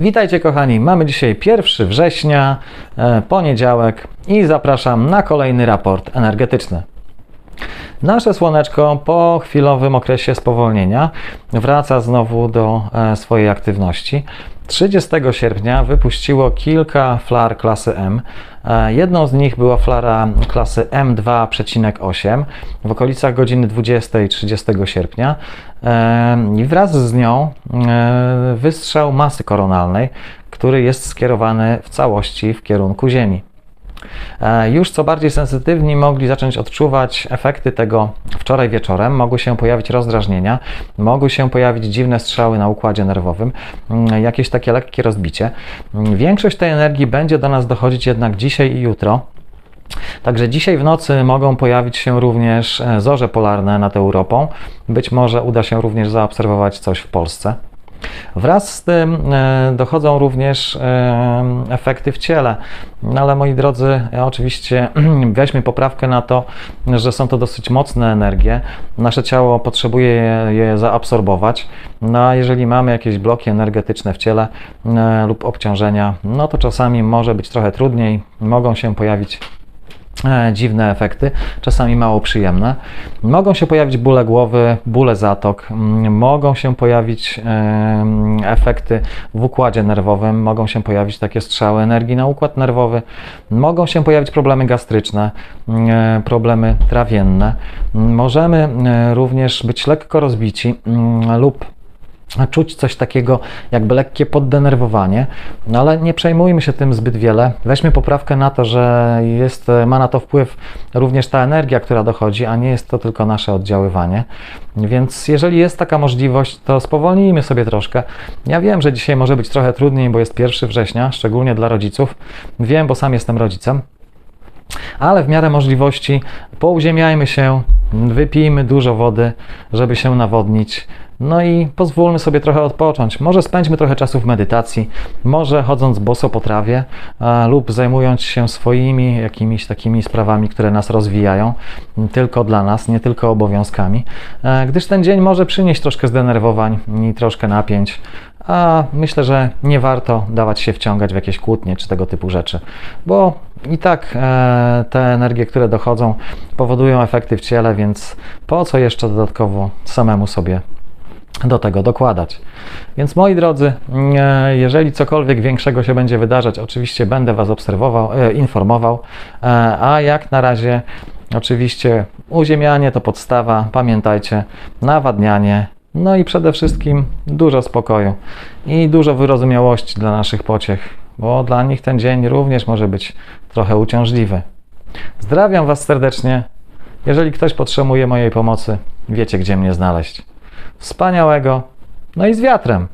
Witajcie kochani, mamy dzisiaj 1 września, e, poniedziałek i zapraszam na kolejny raport energetyczny. Nasze słoneczko po chwilowym okresie spowolnienia wraca znowu do e, swojej aktywności. 30 sierpnia wypuściło kilka flar klasy M. E, Jedną z nich była flara klasy M2,8 w okolicach godziny 20 30 sierpnia. E, I wraz z nią e, wystrzał masy koronalnej, który jest skierowany w całości w kierunku Ziemi. E, Już co bardziej sensytywni mogli zacząć odczuwać efekty tego wczoraj wieczorem. Mogły się pojawić rozdrażnienia, mogły się pojawić dziwne strzały na układzie nerwowym, mm, jakieś takie lekkie rozbicie. Mm, Większość tej energii będzie do nas dochodzić jednak dzisiaj i jutro. Także dzisiaj w nocy mogą pojawić się również e, zorze polarne nad Europą. Być może uda się również zaobserwować coś w Polsce. Wraz z tym e, dochodzą również e, efekty w ciele. No ale moi drodzy, oczywiście weźmy poprawkę na to, że są to dosyć mocne energie. Nasze ciało potrzebuje je, je zaabsorbować. No a jeżeli mamy jakieś bloki energetyczne w ciele e, lub obciążenia, no to czasami może być trochę trudniej, mogą się pojawić dziwne efekty, czasami mało przyjemne. Mogą się pojawić bóle głowy, bóle zatok, mm, mogą się pojawić efekty w układzie nerwowym, mogą się pojawić takie strzały energii na układ nerwowy, mogą się pojawić problemy gastryczne, mm, e, problemy trawienne. Możemy e, również być lekko rozbici mm, lub czuć coś takiego, jakby lekkie poddenerwowanie, no ale nie przejmujmy się tym zbyt wiele. Weźmy poprawkę na to, że jest, ma na to wpływ również ta energia, która dochodzi, a nie jest to tylko nasze oddziaływanie. Więc jeżeli jest taka możliwość, to spowolnijmy sobie troszkę. Ja wiem, że dzisiaj może być trochę trudniej, bo jest 1 września, szczególnie dla rodziców. Wiem, bo sam jestem rodzicem ale w miarę możliwości pouziemiajmy się, wypijmy dużo wody, żeby się nawodnić. No i pozwólmy sobie trochę odpocząć. Może spędźmy trochę czasu w medytacji, może chodząc boso po trawie lub zajmując się swoimi jakimiś takimi sprawami, które nas rozwijają, tylko dla nas, nie tylko obowiązkami, e, gdyż ten dzień może przynieść troszkę zdenerwowań i troszkę napięć, a myślę, że nie warto dawać się wciągać w jakieś kłótnie czy tego typu rzeczy, bo i tak e, te energie, które dochodzą, powodują efekty w ciele, więc po co jeszcze dodatkowo samemu sobie do tego dokładać. Więc moi drodzy, e, jeżeli cokolwiek większego się będzie wydarzać, oczywiście będę Was obserwował, e, informował, e, a jak na razie oczywiście uziemianie to podstawa, pamiętajcie, nawadnianie, no i przede wszystkim dużo spokoju i dużo wyrozumiałości dla naszych pociech, bo dla nich ten dzień również może być trochę uciążliwy. Zdrawiam Was serdecznie. Jeżeli ktoś potrzebuje mojej pomocy, wiecie gdzie mnie znaleźć. Wspaniałego, no i z wiatrem.